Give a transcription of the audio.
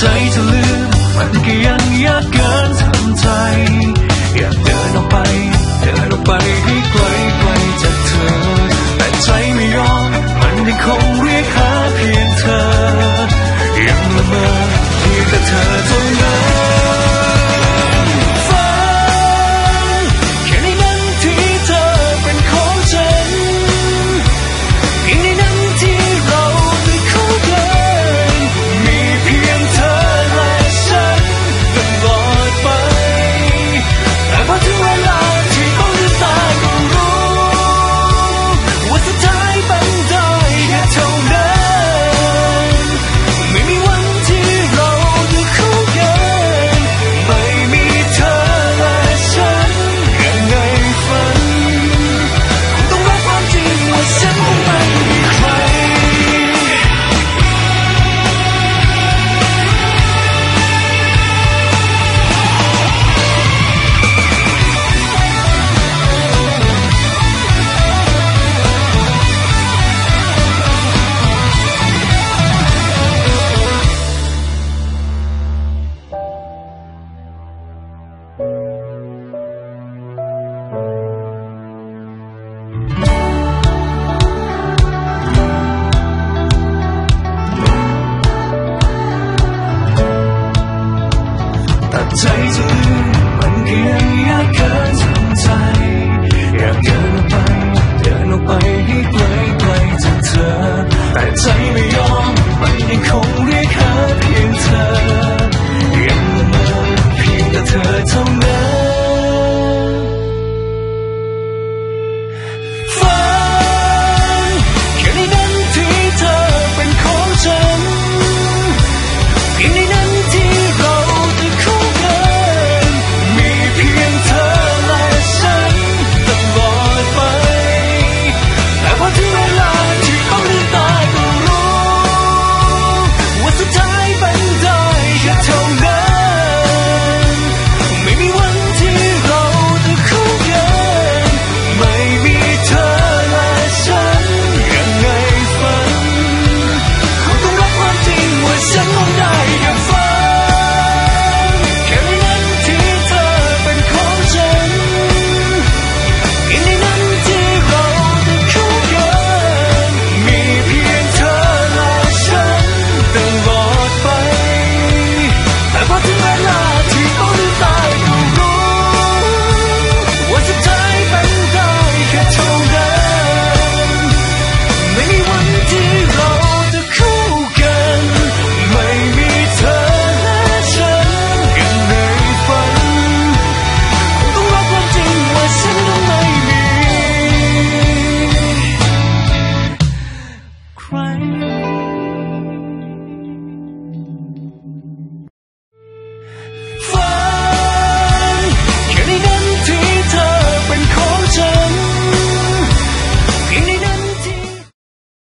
ใจจะลืม มันก็ยังยากเกินทำใจ อยากเดินออกไป เดินออกไปให้ไกลไกลจากเธอ แต่ใจไม่ยอม มันยังคงเรียกหาเพียงเธอ ยังละเมอเพียงแต่เธอเท่านั้น